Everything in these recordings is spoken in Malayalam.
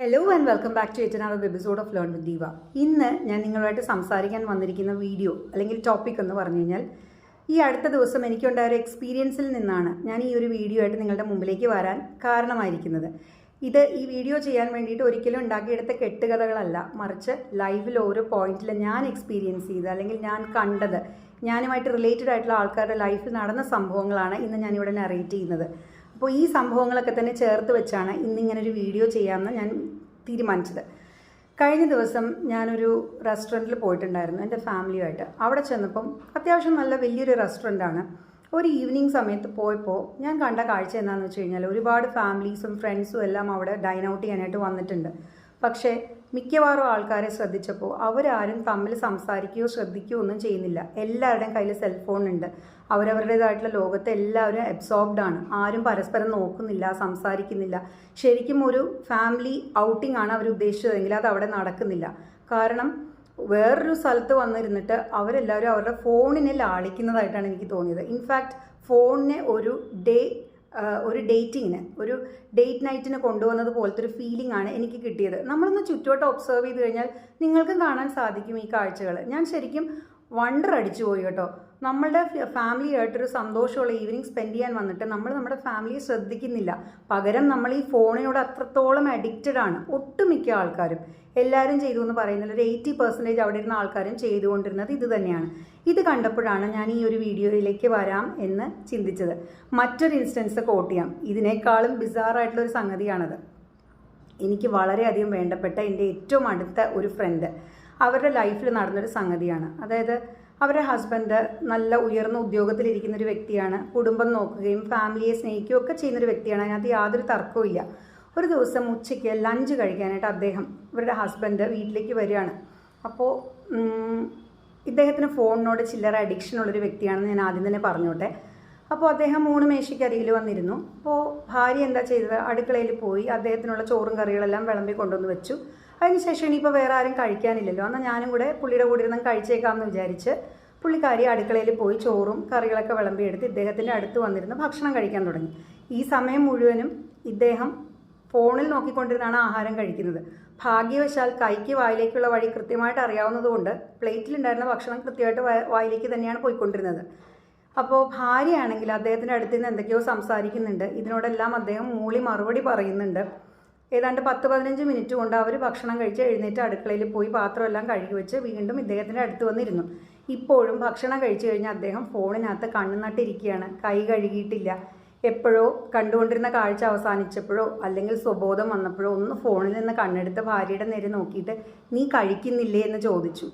Hello and welcome back to എറ്റനാർ episode of learn with Deeva ഇന്ന് ഞാൻ നിങ്ങളുമായിട്ട് സംസാരിക്കാൻ വന്നിരിക്കുന്ന വീഡിയോ അല്ലെങ്കിൽ ടോപ്പിക് എന്ന് പറഞ്ഞു കഴിഞ്ഞാൽ ഈ അടുത്ത ദിവസം എനിക്കുണ്ടായ ഒരു എക്സ്പീരിയൻസിൽ നിന്നാണ് ഞാൻ ഈ ഒരു വീഡിയോ ആയിട്ട് നിങ്ങളുടെ മുമ്പിലേക്ക് വരാൻ കാരണമായിരിക്കുന്നത്. ഇത് ഈ വീഡിയോ ചെയ്യാൻ വേണ്ടിയിട്ട് ഒരിക്കലും ഉണ്ടാക്കിയെടുത്ത കെട്ടുകഥകളല്ല. മറിച്ച് ലൈവിൽ ഓരോ പോയിന്റിൽ ഞാൻ എക്സ്പീരിയൻസ് ചെയ്ത് അല്ലെങ്കിൽ ഞാൻ കണ്ടത് ഞാനുമായിട്ട് റിലേറ്റഡ് ആയിട്ടുള്ള ആൾക്കാരുടെ ലൈഫിൽ നടന്ന സംഭവങ്ങളാണ് ഇന്ന് ഞാനിവിടെ നറേറ്റ് ചെയ്യുന്നത്. അപ്പോൾ ഈ സംഭവങ്ങളൊക്കെ തന്നെ ചേർത്ത് വെച്ചാണ് ഇന്നിങ്ങനെ ഒരു വീഡിയോ ചെയ്യാമെന്ന് ഞാൻ തീരുമാനിച്ചത്. കഴിഞ്ഞ ദിവസം ഞാനൊരു റെസ്റ്റോറന്റിൽ പോയിട്ടുണ്ടായിരുന്നു എന്റെ ഫാമിലിയുമായിട്ട്. അവിടെ ചെന്നപ്പം അത്യാവശ്യം നല്ല വലിയൊരു റെസ്റ്റോറന്റാണ് ഒരു ഈവനിങ് സമയത്ത് പോയപ്പോൾ ഞാൻ കണ്ട കാഴ്ച എന്താണെന്ന് വെച്ച് കഴിഞ്ഞാൽ ഒരുപാട് ഫാമിലീസും ഫ്രണ്ട്സും എല്ലാം അവിടെ ഡൈൻ ഔട്ട് ചെയ്യാനായിട്ട് വന്നിട്ടുണ്ട്. പക്ഷേ മിക്കവാറും ആൾക്കാരെ ശ്രദ്ധിച്ചപ്പോൾ അവരാരും തമ്മിൽ സംസാരിക്കുകയോ ശ്രദ്ധിക്കുകയോ ഒന്നും ചെയ്യുന്നില്ല. എല്ലാവരുടെയും കയ്യിൽ സെൽഫോൺ ഉണ്ട്. അവരവരുടേതായിട്ടുള്ള ലോകത്ത് എല്ലാവരും അബ്സോർബ്ഡ് ആണ്. ആരും പരസ്പരം നോക്കുന്നില്ല സംസാരിക്കുന്നില്ല. ശരിക്കും ഒരു ഫാമിലി ഔട്ടിംഗ് ആണ് അവർ ഉദ്ദേശിച്ചതെങ്കിൽ അത് അവിടെ നടക്കുന്നില്ല. കാരണം വേറൊരു സ്ഥലത്ത് വന്നിരുന്നിട്ട് അവരെല്ലാവരും അവരുടെ ഫോണിനെ ലാളിക്കുന്നതായിട്ടാണ് എനിക്ക് തോന്നിയത്. ഇൻഫാക്റ്റ് ഫോണിനെ ഒരു ഡേ ഒരു ഡേറ്റിങ്ങിന് ഒരു ഡേറ്റ് നൈറ്റിന് കൊണ്ടുവന്നത് പോലത്തെ ഒരു ഫീലിംഗ് ആണ് എനിക്ക് കിട്ടിയത്. നമ്മളൊന്ന് ചുറ്റുവട്ടം ഒബ്സർവ് ചെയ്ത് കഴിഞ്ഞാൽ നിങ്ങൾക്കും കാണാൻ സാധിക്കും ഈ കാഴ്ചകൾ ഞാൻ ശരിക്കും വണ്ടർ അടിച്ചു പോയി കേട്ടോ. നമ്മളുടെ ഫാമിലി ആയിട്ടൊരു സന്തോഷമുള്ള ഈവനിങ് സ്പെൻഡ് ചെയ്യാൻ വന്നിട്ട് നമ്മൾ നമ്മുടെ ഫാമിലിയെ ശ്രദ്ധിക്കുന്നില്ല. പകരം നമ്മൾ ഈ ഫോണിനോട് അത്രത്തോളം അഡിക്റ്റഡ് ആണ്. ഒട്ടുമിക്ക ആൾക്കാരും. എല്ലാവരും ചെയ്തു എന്ന് പറയുന്നില്ല ഒരു എയ്റ്റി പെർസെന്റേജ് അവിടെ ഇരുന്ന ആൾക്കാരും ചെയ്തുകൊണ്ടിരുന്നത് ഇത് തന്നെയാണ്. ഇത് കണ്ടപ്പോഴാണ് ഞാൻ ഈ ഒരു വീഡിയോയിലേക്ക് വരാം എന്ന് ചിന്തിച്ചത്. മറ്റൊരു ഇൻസ്റ്റൻസ് കോട്ട് ചെയ്യാം. ഇതിനേക്കാളും ബിസാറായിട്ടുള്ള ഒരു സംഗതിയാണത്. എനിക്ക് വളരെയധികം വേണ്ടപ്പെട്ട എന്റെ ഏറ്റവും അടുത്ത ഒരു ഫ്രണ്ട് അവരുടെ ലൈഫിൽ നടന്നൊരു സംഗതിയാണ്. അതായത് അവരുടെ ഹസ്ബൻഡ് നല്ല ഉയർന്ന ഉദ്യോഗത്തിലിരിക്കുന്ന ഒരു വ്യക്തിയാണ്. കുടുംബം നോക്കുകയും ഫാമിലിയെ സ്നേഹിക്കുകയും ഒക്കെ ചെയ്യുന്നൊരു വ്യക്തിയാണ്. അതിനകത്ത് യാതൊരു തർക്കവും ഒരു ദിവസം ഉച്ചയ്ക്ക് ലഞ്ച് കഴിക്കാനായിട്ട് അദ്ദേഹം ഇവരുടെ ഹസ്ബൻഡ് വീട്ടിലേക്ക് വരികയാണ്. അപ്പോൾ ഇദ്ദേഹത്തിന് ഫോണിനോട് ചില്ലറ അഡിക്ഷൻ ഉള്ളൊരു വ്യക്തിയാണെന്ന് ഞാൻ ആദ്യം തന്നെ പറഞ്ഞോട്ടെ. അപ്പോൾ അദ്ദേഹം മൂന്ന് മേശയ്ക്ക് അരിയിൽ വന്നിരുന്നു. അപ്പോൾ ഭാര്യ എന്താ ചെയ്തത്? അടുക്കളയിൽ പോയി അദ്ദേഹത്തിനുള്ള ചോറും കറികളെല്ലാം വിളമ്പി കൊണ്ടുവന്ന് വെച്ചു. അതിനുശേഷം ഇനിയിപ്പോൾ വേറെ ആരും കഴിക്കാനില്ലല്ലോ. എന്നാൽ ഞാനും കൂടെ പുള്ളിയുടെ കൂടെ ഇരുന്ന് കഴിച്ചേക്കാമെന്ന് വിചാരിച്ച് പുള്ളിക്കാരി അടുക്കളയിൽ പോയി ചോറും കറികളൊക്കെ വിളമ്പിയെടുത്ത് ഇദ്ദേഹത്തിന്റെ അടുത്ത് വന്നിരുന്ന് ഭക്ഷണം കഴിക്കാൻ തുടങ്ങി. ഈ സമയം മുഴുവനും ഇദ്ദേഹം ഫോണിൽ നോക്കിക്കൊണ്ടിരുന്നാണ് ആഹാരം കഴിക്കുന്നത്. ഭാഗ്യവശാൽ കൈക്ക് വായിലേക്കുള്ള വഴി കൃത്യമായിട്ട് അറിയാവുന്നതുകൊണ്ട് പ്ലേറ്റിലുണ്ടായിരുന്ന ഭക്ഷണം കൃത്യമായിട്ട് വായിലേക്ക് തന്നെയാണ് പോയിക്കൊണ്ടിരുന്നത്. അപ്പോൾ ഭാര്യയാണെങ്കിൽ അദ്ദേഹത്തിന്റെ അടുത്ത് നിന്ന് എന്തൊക്കെയോ സംസാരിക്കുന്നുണ്ട്. ഇതിനോടെല്ലാം അദ്ദേഹം മൂളി മറുപടി പറയുന്നുണ്ട്. ഏതാണ്ട് പത്ത് പതിനഞ്ച് മിനിറ്റ് കൊണ്ട് അവർ ഭക്ഷണം കഴിച്ച് എഴുന്നേറ്റ് അടുക്കളയിൽ പോയി പാത്രമെല്ലാം കഴുകി വെച്ച് വീണ്ടും ഇദ്ദേഹത്തിന്റെ അടുത്ത് വന്നിരുന്നു. ഇപ്പോഴും ഭക്ഷണം കഴിച്ചു കഴിഞ്ഞാൽ അദ്ദേഹം ഫോണിനകത്ത് കണ്ണു നട്ടിരിക്കുകയാണ്. കൈ കഴുകിയിട്ടില്ല. എപ്പോഴോ കണ്ടുകൊണ്ടിരുന്ന കാഴ്ച അവസാനിച്ചപ്പോഴോ അല്ലെങ്കിൽ സ്വബോധം വന്നപ്പോഴോ ഒന്ന് ഫോണിൽ നിന്ന് കണ്ണെടുത്ത് ഭാര്യയുടെ നേരെ നോക്കിയിട്ട് നീ കഴിക്കുന്നില്ലേ? എന്ന് ചോദിച്ചു.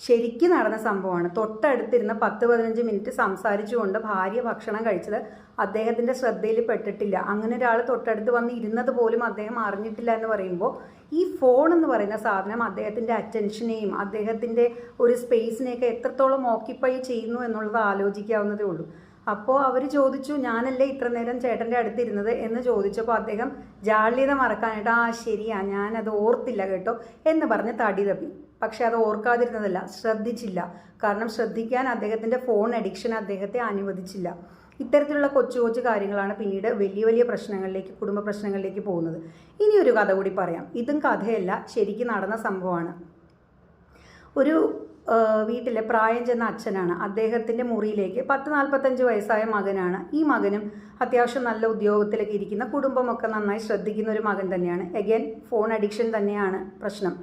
ശരിക്കും നടന്ന സംഭവമാണ്. തൊട്ടടുത്തിരുന്ന് പത്ത് പതിനഞ്ച് മിനിറ്റ് സംസാരിച്ചുകൊണ്ട് ഭാര്യ ഭക്ഷണം കഴിച്ചത് അദ്ദേഹത്തിന്റെ ശ്രദ്ധയിൽ പെട്ടിട്ടില്ല. അങ്ങനെ ഒരാൾ തൊട്ടടുത്ത് വന്ന് ഇരുന്നത് പോലും അദ്ദേഹം അറിഞ്ഞിട്ടില്ല എന്ന് പറയുമ്പോൾ ഈ ഫോൺ എന്ന് പറയുന്ന സാധനം അദ്ദേഹത്തിന്റെ അറ്റൻഷനെയും അദ്ദേഹത്തിന്റെ ഒരു സ്പേസിനെയൊക്കെ എത്രത്തോളം ഓക്യുപ്പൈ ചെയ്യുന്നു എന്നുള്ളത് ആലോചിക്കാവുന്നതേ ഉള്ളൂ. അപ്പോൾ അവർ ചോദിച്ചു ഞാനല്ലേ ഇത്ര നേരം ചേട്ടന്റെ അടുത്തിരുന്നത്? എന്ന് ചോദിച്ചപ്പോൾ അദ്ദേഹം ജാള്യത മറക്കാനായിട്ട് ആ ശരിയാ ഞാനത് ഓർത്തില്ല കേട്ടോ എന്ന് പറഞ്ഞ് തടി തപ്പി. പക്ഷെ അത് ഓർക്കാതിരുന്നതല്ല ശ്രദ്ധിച്ചില്ല. കാരണം ശ്രദ്ധിക്കാൻ അദ്ദേഹത്തിന്റെ ഫോൺ അഡിക്ഷൻ അദ്ദേഹത്തെ അനുവദിച്ചില്ല. ഇത്തരത്തിലുള്ള കൊച്ചു കൊച്ചു കാര്യങ്ങളാണ് പിന്നീട് വലിയ വലിയ പ്രശ്നങ്ങളിലേക്ക് കുടുംബ പ്രശ്നങ്ങളിലേക്ക് പോകുന്നത്. ഇനി ഒരു കഥ കൂടി പറയാം. ഇതും കഥയല്ല ശരിക്കും നടന്ന സംഭവമാണ്. ഒരു വീട്ടിലെ പ്രായം ചെന്ന അച്ഛനാണ്. അദ്ദേഹത്തിന്റെ മുറിയിലേക്ക് പത്ത് നാൽപ്പത്തഞ്ച് വയസ്സായ മകനാണ്. ഈ മകനും അത്യാവശ്യം നല്ല ഉദ്യോഗത്തിലൊക്കെ ഇരിക്കുന്ന കുടുംബമൊക്കെ നന്നായി ശ്രദ്ധിക്കുന്ന ഒരു മകൻ തന്നെയാണ്. എഗൈൻ ഫോൺ അഡിക്ഷൻ തന്നെയാണ് പ്രശ്നം.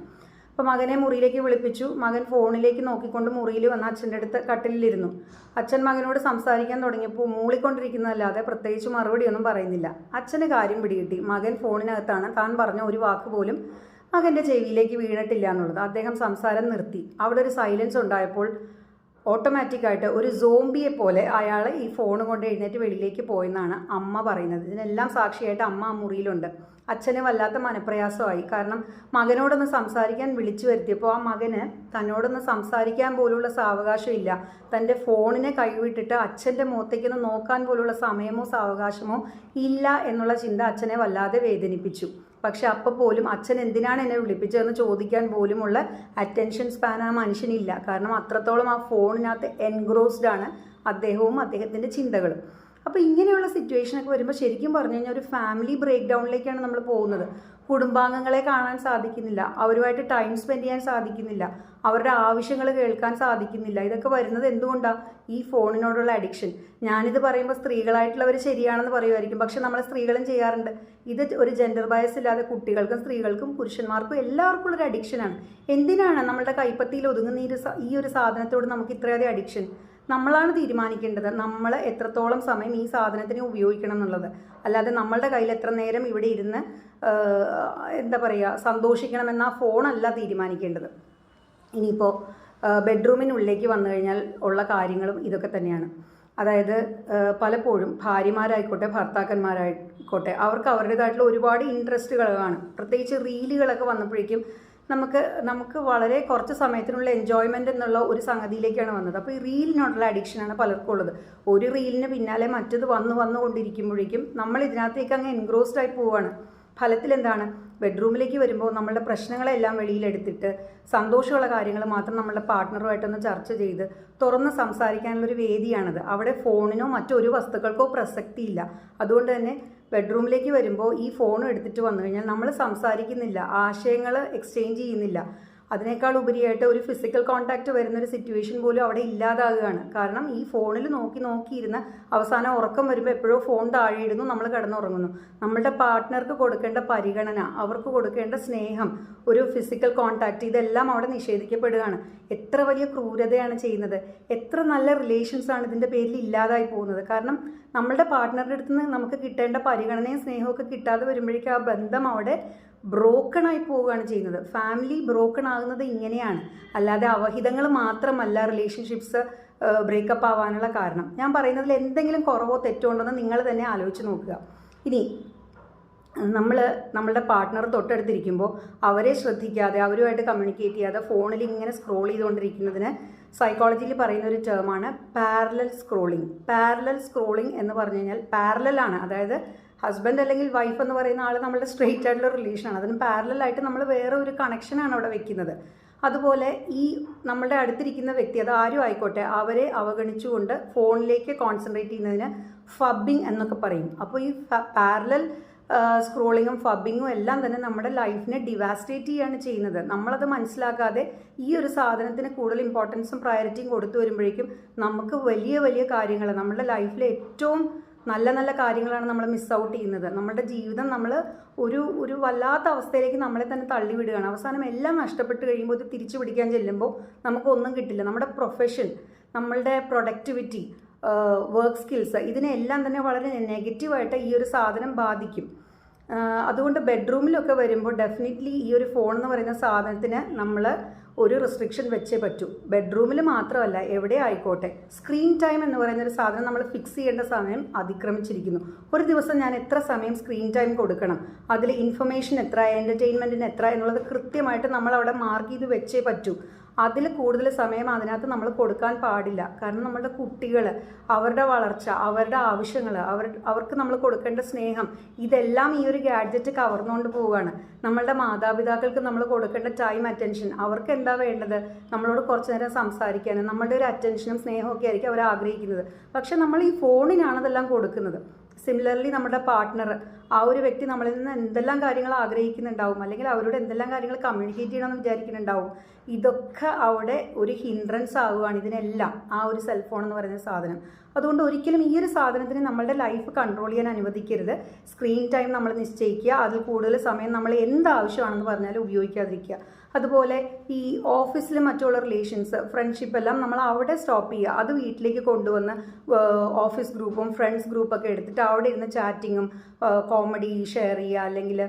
അപ്പോൾ മകനെ മുറിയിലേക്ക് വിളിപ്പിച്ചു. മകൻ ഫോണിലേക്ക് നോക്കിക്കൊണ്ട് മുറിയിൽ വന്ന് അച്ഛന്റെ അടുത്ത് കട്ടിലിരുന്നു അച്ഛൻ മകനോട് സംസാരിക്കാൻ തുടങ്ങിയപ്പോൾ മൂളിക്കൊണ്ടിരിക്കുന്നതല്ലാതെ പ്രത്യേകിച്ച് മറുപടിയൊന്നും പറയുന്നില്ല. അച്ഛന് കാര്യം പിടികിട്ടി. മകൻ ഫോണിനകത്താണ് താൻ പറഞ്ഞ ഒരു വാക്ക് പോലും മകന്റെ ചെവിയിലേക്ക് വീണിട്ടില്ല എന്നുള്ളത്. അദ്ദേഹം സംസാരം നിർത്തി. അവിടെ ഒരു സൈലൻസ് ഉണ്ടായപ്പോൾ ഓട്ടോമാറ്റിക്കായിട്ട് ഒരു സോംബിയെ പോലെ അയാൾ ഈ ഫോൺ കൊണ്ട് എഴുന്നേറ്റ് വെളിയിലേക്ക് പോയെന്നാണ് അമ്മ പറയുന്നത്. ഇതിനെല്ലാം സാക്ഷിയായിട്ട് അമ്മ ആ മുറിയിലുണ്ട്. അച്ഛന് വല്ലാത്ത മനപ്രയാസമായി. കാരണം മകനോടൊന്ന് സംസാരിക്കാൻ വിളിച്ചു വരുത്തിയപ്പോൾ ആ മകന് തന്നോടൊന്ന് സംസാരിക്കാൻ പോലുള്ള സാവകാശം ഇല്ല. തന്റെ ഫോണിനെ കൈവിട്ടിട്ട് അച്ഛന്റെ മുഖത്തേക്കൊന്ന് നോക്കാൻ പോലുള്ള സമയമോ സാവകാശമോ ഇല്ല എന്നുള്ള ചിന്ത അച്ഛനെ വല്ലാതെ വേദനിപ്പിച്ചു. പക്ഷെ അപ്പോൾ പോലും അച്ഛൻ എന്തിനാണ് എന്നെ വിളിപ്പിച്ചതെന്ന് ചോദിക്കാൻ പോലുമുള്ള അറ്റൻഷൻ സ്പാൻ ആ മനുഷ്യനില്ല. കാരണം അത്രത്തോളം ആ ഫോണിനകത്ത് എൻഗ്രോസ്ഡ് ആണ് അദ്ദേഹവും അദ്ദേഹത്തിന്റെ ചിന്തകളും. അപ്പോൾ ഇങ്ങനെയുള്ള സിറ്റുവേഷനൊക്കെ വരുമ്പോൾ ശരിക്കും പറഞ്ഞു കഴിഞ്ഞാൽ ഒരു ഫാമിലി ബ്രേക്ക് ഡൗണിലേക്കാണ് നമ്മൾ പോകുന്നത്. കുടുംബാംഗങ്ങളെ കാണാൻ സാധിക്കുന്നില്ല. അവരുമായിട്ട് ടൈം സ്പെൻഡ് ചെയ്യാൻ സാധിക്കുന്നില്ല. അവരുടെ ആവശ്യങ്ങൾ കേൾക്കാൻ സാധിക്കുന്നില്ല. ഇതൊക്കെ വരുന്നത് എന്തുകൊണ്ടാണ് ഈ ഫോണിനോടുള്ള അഡിക്ഷൻ ഞാനിത് പറയുമ്പോൾ സ്ത്രീകളായിട്ടുള്ളവർ ശരിയാണെന്ന് പറയുമായിരിക്കും. പക്ഷെ നമ്മൾ സ്ത്രീകളും ചെയ്യാറുണ്ട്. ഇത് ഒരു ജെൻഡർ ബയസ് ഇല്ലാതെ കുട്ടികൾക്കും സ്ത്രീകൾക്കും പുരുഷന്മാർക്കും എല്ലാവർക്കും ഉള്ളൊരു അഡിക്ഷനാണ് എന്തിനാണ് നമ്മളുടെ കൈപ്പത്തിയിൽ ഒതുങ്ങുന്ന ഈ ഒരു ഈ ഒരു സാധനത്തോട് നമുക്ക് ഇത്രയധികം അഡിക്ഷൻ നമ്മളാണ് തീരുമാനിക്കേണ്ടത് നമ്മൾ എത്രത്തോളം സമയം ഈ സാധനത്തിന് ഉപയോഗിക്കണം എന്നുള്ളത്. അല്ലാതെ നമ്മളുടെ കയ്യിൽ എത്ര നേരം ഇവിടെ ഇരുന്ന് എന്താ പറയുക സന്തോഷിക്കണമെന്ന ഫോണല്ല തീരുമാനിക്കേണ്ടത്. ഇനിയിപ്പോൾ ബെഡ്റൂമിനുള്ളിലേക്ക് വന്നു കഴിഞ്ഞാൽ ഉള്ള കാര്യങ്ങളും ഇതൊക്കെ തന്നെയാണ്. അതായത് പലപ്പോഴും ഭാര്യമാരായിക്കോട്ടെ ഭർത്താക്കന്മാരായിക്കോട്ടെ അവർക്ക് അവരുടേതായിട്ടുള്ള ഒരുപാട് ഇൻട്രസ്റ്റുകൾ കാണും. പ്രത്യേകിച്ച് റീലുകളൊക്കെ വന്നപ്പോഴേക്കും നമുക്ക് നമുക്ക് വളരെ കുറച്ച് സമയത്തിനുള്ള എൻജോയ്മെന്റ് എന്നുള്ള ഒരു സംഗതിയിലേക്കാണ് വന്നത്. അപ്പോൾ ഈ റീലിനോടുള്ള അഡിക്ഷനാണ് പലർക്കും ഉള്ളത്. ഒരു റീലിന് പിന്നാലെ മറ്റത് വന്ന് വന്നുകൊണ്ടിരിക്കുമ്പോഴേക്കും നമ്മൾ ഇതിനകത്തേക്ക് അങ്ങ് എൻഗ്രോസ്ഡ് ആയി പോവുകയാണ് ഫലത്തിൽ എന്താണ് ബെഡ്റൂമിലേക്ക് വരുമ്പോൾ നമ്മളുടെ പ്രശ്നങ്ങളെല്ലാം വെളിയിലെടുത്തിട്ട് സന്തോഷമുള്ള കാര്യങ്ങൾ മാത്രം നമ്മളുടെ പാർട്ട്ണറുമായിട്ടൊന്ന് ചർച്ച ചെയ്ത് തുറന്ന് സംസാരിക്കാനുള്ളൊരു വേദിയാണത്. അവിടെ ഫോണിനോ മറ്റൊരു വസ്തുക്കൾക്കോ പ്രസക്തിയില്ല. അതുകൊണ്ട് തന്നെ ബെഡ്റൂമിലേക്ക് വരുമ്പോൾ ഈ ഫോൺ എടുത്തിട്ട് വന്നു കഴിഞ്ഞാൽ നമ്മൾ സംസാരിക്കുന്നില്ല ആശയങ്ങൾ എക്സ്ചേഞ്ച് ചെയ്യുന്നില്ല. അതിനേക്കാൾ ഉപരിയായിട്ട് ഒരു ഫിസിക്കൽ കോൺടാക്റ്റ് വരുന്ന ഒരു സിറ്റുവേഷൻ പോലും അവിടെ ഇല്ലാതാകുകയാണ്. കാരണം ഈ ഫോണിൽ നോക്കി നോക്കിയിരുന്ന് അവസാനം ഉറക്കം വരുമ്പോൾ എപ്പോഴോ ഫോൺ താഴെയിടുന്നു നമ്മൾ കിടന്നുറങ്ങുന്നു. നമ്മളുടെ പാർട്ട്ണർക്ക് കൊടുക്കേണ്ട പരിഗണന അവർക്ക് കൊടുക്കേണ്ട സ്നേഹം ഒരു ഫിസിക്കൽ കോൺടാക്റ്റ് ഇതെല്ലാം അവിടെ നിഷേധിക്കപ്പെടുകയാണ്. എത്ര വലിയ ക്രൂരതയാണ് ചെയ്യുന്നത്. എത്ര നല്ല റിലേഷൻസാണ് ഇതിന്റെ പേരിൽ ഇല്ലാതായി പോകുന്നത്. കാരണം നമ്മളുടെ പാർട്ട്ണറുടെ അടുത്ത് നിന്ന് നമുക്ക് കിട്ടേണ്ട പരിഗണനയും സ്നേഹവും ഒക്കെ കിട്ടാതെ വരുമ്പോഴേക്കും ആ ബന്ധം അവിടെ ബ്രോക്കൺ ആയി പോവുകയാണ് ചെയ്യുന്നത്. ഫാമിലി ബ്രോക്കൺ ആകുന്നത് ഇങ്ങനെയാണ്. അല്ലാതെ അവഹിതങ്ങൾ മാത്രമല്ല റിലേഷൻഷിപ്സ് ബ്രേക്കപ്പ് ആവാനുള്ള കാരണം. ഞാൻ പറയുന്നതിൽ എന്തെങ്കിലും കുറവോ തെറ്റോ ഉണ്ടെന്ന് നിങ്ങൾ തന്നെ ആലോചിച്ച് നോക്കുക. ഇനി നമ്മൾ നമ്മളുടെ പാർട്ട്ണർ തൊട്ടടുത്തിരിക്കുമ്പോൾ അവരെ ശ്രദ്ധിക്കാതെ അവരുമായിട്ട് കമ്മ്യൂണിക്കേറ്റ് ചെയ്യാതെ ഫോണിൽ ഇങ്ങനെ സ്ക്രോൾ ചെയ്തുകൊണ്ടിരിക്കുന്നതിന് സൈക്കോളജിയിൽ പറയുന്ന ഒരു ടേമാണ് പാരലൽ സ്ക്രോളിംഗ് പാരലൽ സ്ക്രോളിംഗ് എന്ന് പറഞ്ഞു കഴിഞ്ഞാൽ പാരലൽ ആണ്. അതായത് ഹസ്ബൻഡ് അല്ലെങ്കിൽ വൈഫ് എന്ന് പറയുന്ന ആൾ നമ്മുടെ സ്ട്രെയിറ്റ് ആയിട്ടുള്ള റിലേഷനാണ് അതിന് പാരലായിട്ട് നമ്മൾ വേറെ ഒരു കണക്ഷനാണ് അവിടെ വെക്കുന്നത്. അതുപോലെ ഈ നമ്മളുടെ അടുത്തിരിക്കുന്ന വ്യക്തി അത് ആരും ആയിക്കോട്ടെ അവരെ അവഗണിച്ചുകൊണ്ട് ഫോണിലേക്ക് കോൺസെൻട്രേറ്റ് ചെയ്യുന്നതിന് ഫബ്ബിംഗ് എന്നൊക്കെ പറയും. അപ്പോൾ ഈ പാരലൽ സ്ക്രോളിങ്ങും ഫബ്ബിങ്ങും എല്ലാം തന്നെ നമ്മുടെ ലൈഫിനെ ഡിവാസ്റ്റേറ്റ് ചെയ്യാണ് ചെയ്യുന്നത്. നമ്മളത് മനസ്സിലാക്കാതെ ഈ ഒരു സാധനത്തിന് കൂടുതൽ ഇമ്പോർട്ടൻസും പ്രയോറിറ്റിയും കൊടുത്തു വരുമ്പോഴേക്കും നമുക്ക് വലിയ വലിയ കാര്യങ്ങൾ നമ്മുടെ ലൈഫിലെ ഏറ്റവും നല്ല നല്ല കാര്യങ്ങളാണ് നമ്മൾ മിസ് ഔട്ട് ചെയ്യുന്നത്. നമ്മുടെ ജീവിതം നമ്മൾ ഒരു ഒരു വല്ലാത്ത അവസ്ഥയിലേക്ക് നമ്മളെ തന്നെ തള്ളിവിടുകയാണ് അവസാനം എല്ലാം നഷ്ടപ്പെട്ട് കഴിയുമ്പോൾ ഇത് തിരിച്ചു പിടിക്കാൻ ചെല്ലുമ്പോൾ നമുക്കൊന്നും കിട്ടില്ല. നമ്മുടെ പ്രൊഫഷൻ നമ്മളുടെ പ്രൊഡക്ടിവിറ്റി വർക്ക് സ്കിൽസ് ഇതിനെല്ലാം തന്നെ വളരെ നെഗറ്റീവായിട്ട് ഈ ഒരു സാധനം ബാധിക്കും. അതുകൊണ്ട് ബെഡ്റൂമിലൊക്കെ വരുമ്പോൾ ഡെഫിനറ്റ്ലി ഈ ഒരു ഫോൺ എന്ന് പറയുന്ന സാധനത്തിന് നമ്മൾ ഒരു റെസ്ട്രിക്ഷൻ വെച്ചേ പറ്റൂ. ബെഡ്റൂമിൽ മാത്രമല്ല എവിടെ ആയിക്കോട്ടെ സ്ക്രീൻ ടൈം എന്ന് പറയുന്ന ഒരു സാധനം നമ്മൾ ഫിക്സ് ചെയ്യേണ്ട സമയം അതിക്രമിച്ചിരിക്കുന്നു. ഒരു ദിവസം ഞാൻ എത്ര സമയം സ്ക്രീൻ ടൈം കൊടുക്കണം അതിൽ ഇൻഫർമേഷൻ എത്ര എന്റർടൈൻമെന്റിന് എത്ര എന്നുള്ളത് കൃത്യമായിട്ട് നമ്മൾ അവിടെ മാർക്ക് ചെയ്ത് വെച്ചേ പറ്റൂ. അതിൽ കൂടുതൽ സമയം അതിനകത്ത് നമ്മൾ കൊടുക്കാൻ പാടില്ല. കാരണം നമ്മളുടെ കുട്ടികൾ അവരുടെ വളർച്ച അവരുടെ ആവശ്യങ്ങൾ അവർ അവർക്ക് നമ്മൾ കൊടുക്കേണ്ട സ്നേഹം ഇതെല്ലാം ഈ ഒരു ഗാഡ്ജറ്റ് കവർന്നുകൊണ്ട് പോവുകയാണ് നമ്മളുടെ മാതാപിതാക്കൾക്ക് നമ്മൾ കൊടുക്കേണ്ട ടൈം അറ്റൻഷൻ അവർക്ക് എന്താ വേണ്ടത്? നമ്മളോട് കുറച്ച് നേരം സംസാരിക്കാനും നമ്മളുടെ ഒരു അറ്റൻഷനും സ്നേഹമൊക്കെ ആയിരിക്കും അവർ ആഗ്രഹിക്കുന്നത്. പക്ഷെ നമ്മൾ ഈ ഫോണിനാണ് അതെല്ലാം കൊടുക്കുന്നത്. സിമിലർലി നമ്മുടെ പാർട്ട്ണർ ആ ഒരു വ്യക്തി നമ്മളിൽ നിന്ന് എന്തെല്ലാം കാര്യങ്ങൾ ആഗ്രഹിക്കുന്നുണ്ടാവും അല്ലെങ്കിൽ അവരോട് എന്തെല്ലാം കാര്യങ്ങൾ കമ്മ്യൂണിക്കേറ്റ് ചെയ്യണമെന്ന് വിചാരിക്കുന്നുണ്ടാവും ഇതൊക്കെ അവിടെ ഒരു ഹിൻഡ്രൻസ് ആവുകയാണ് ഇതിനെല്ലാം. ആ ഒരു സെൽഫോൺ എന്ന് പറയുന്ന സാധനം. അതുകൊണ്ട് ഒരിക്കലും ഈ ഒരു സാധനത്തിന് നമ്മളുടെ ലൈഫ് കൺട്രോൾ ചെയ്യാൻ അനുവദിക്കരുത്. സ്ക്രീൻ ടൈം നമ്മൾ നിശ്ചയിക്കുക അതിൽ കൂടുതൽ സമയം നമ്മൾ എന്ത് ആവശ്യമാണെന്ന് പറഞ്ഞാലും ഉപയോഗിക്കാതിരിക്കുക. അതുപോലെ ഈ ഓഫീസിലും മറ്റുള്ള റിലേഷൻസ് ഫ്രണ്ട്ഷിപ്പ് എല്ലാം നമ്മൾ അവിടെ സ്റ്റോപ്പ് ചെയ്യുക. അത് വീട്ടിലേക്ക് കൊണ്ടുവന്ന് ഓഫീസ് ഗ്രൂപ്പും ഫ്രണ്ട്സ് ഗ്രൂപ്പൊക്കെ എടുത്തിട്ട് അവിടെ ഇരുന്ന് ചാറ്റിങ്ങും കോമഡി ഷെയർ ചെയ്യുക അല്ലെങ്കിൽ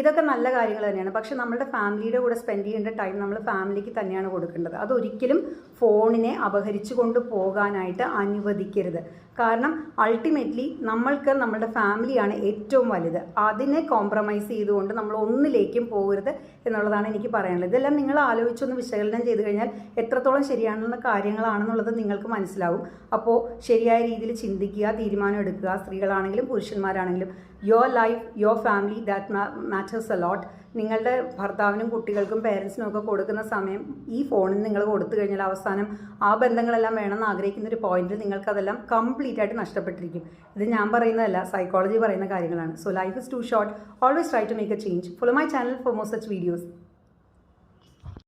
ഇതൊക്കെ നല്ല കാര്യങ്ങൾ തന്നെയാണ്. പക്ഷെ നമ്മുടെ ഫാമിലിയുടെ കൂടെ സ്പെൻഡ് ചെയ്യേണ്ട ടൈം നമ്മൾ ഫാമിലിക്ക് തന്നെയാണ് കൊടുക്കേണ്ടത്. അതൊരിക്കലും ഫോണിനെ അപഹരിച്ചു കൊണ്ട് പോകാനായിട്ട് അനുവദിക്കരുത്. കാരണം അൾട്ടിമേറ്റ്ലി നമ്മൾക്ക് നമ്മുടെ ഫാമിലിയാണ് ഏറ്റവും വലുത്. അതിനെ കോംപ്രമൈസ് ചെയ്തുകൊണ്ട് നമ്മൾ ഒന്നിലേക്കും പോകരുത് എന്നുള്ളതാണ് എനിക്ക് പറയാനുള്ളത്. ഇതെല്ലാം നിങ്ങൾ ആലോചിച്ചൊന്ന് വിശകലനം ചെയ്ത് കഴിഞ്ഞാൽ എത്രത്തോളം ശരിയാണെന്ന കാര്യങ്ങളാണെന്നുള്ളത് നിങ്ങൾക്ക് മനസ്സിലാവും. അപ്പോൾ ശരിയായ രീതിയിൽ ചിന്തിക്കുക തീരുമാനം എടുക്കുക. സ്ത്രീകളാണെങ്കിലും പുരുഷന്മാരാണെങ്കിലും your life your family that matters a lot lot നിങ്ങളുടെ ഭർത്താവിനും കുട്ടികൾക്കും പേരൻസിനും ഒക്കെ കൊടുക്കുന്ന സമയം ഈ ഫോണിൽ നിങ്ങൾ കൊടുത്തു കഴിഞ്ഞാൽ അവസാനം ആ ബന്ധങ്ങളെല്ലാം വേണമെന്ന് ആഗ്രഹിക്കുന്ന ഒരു പോയിന്റിൽ നിങ്ങൾക്കതെല്ലാം കംപ്ലീറ്റ് ആയിട്ട് നഷ്ടപ്പെട്ടിരിക്കും. ഇത് ഞാൻ പറയുന്നതല്ല സൈക്കോളജി പറയുന്ന കാര്യങ്ങളാണ്. So life is too short always try to make a change follow my channel for more such videos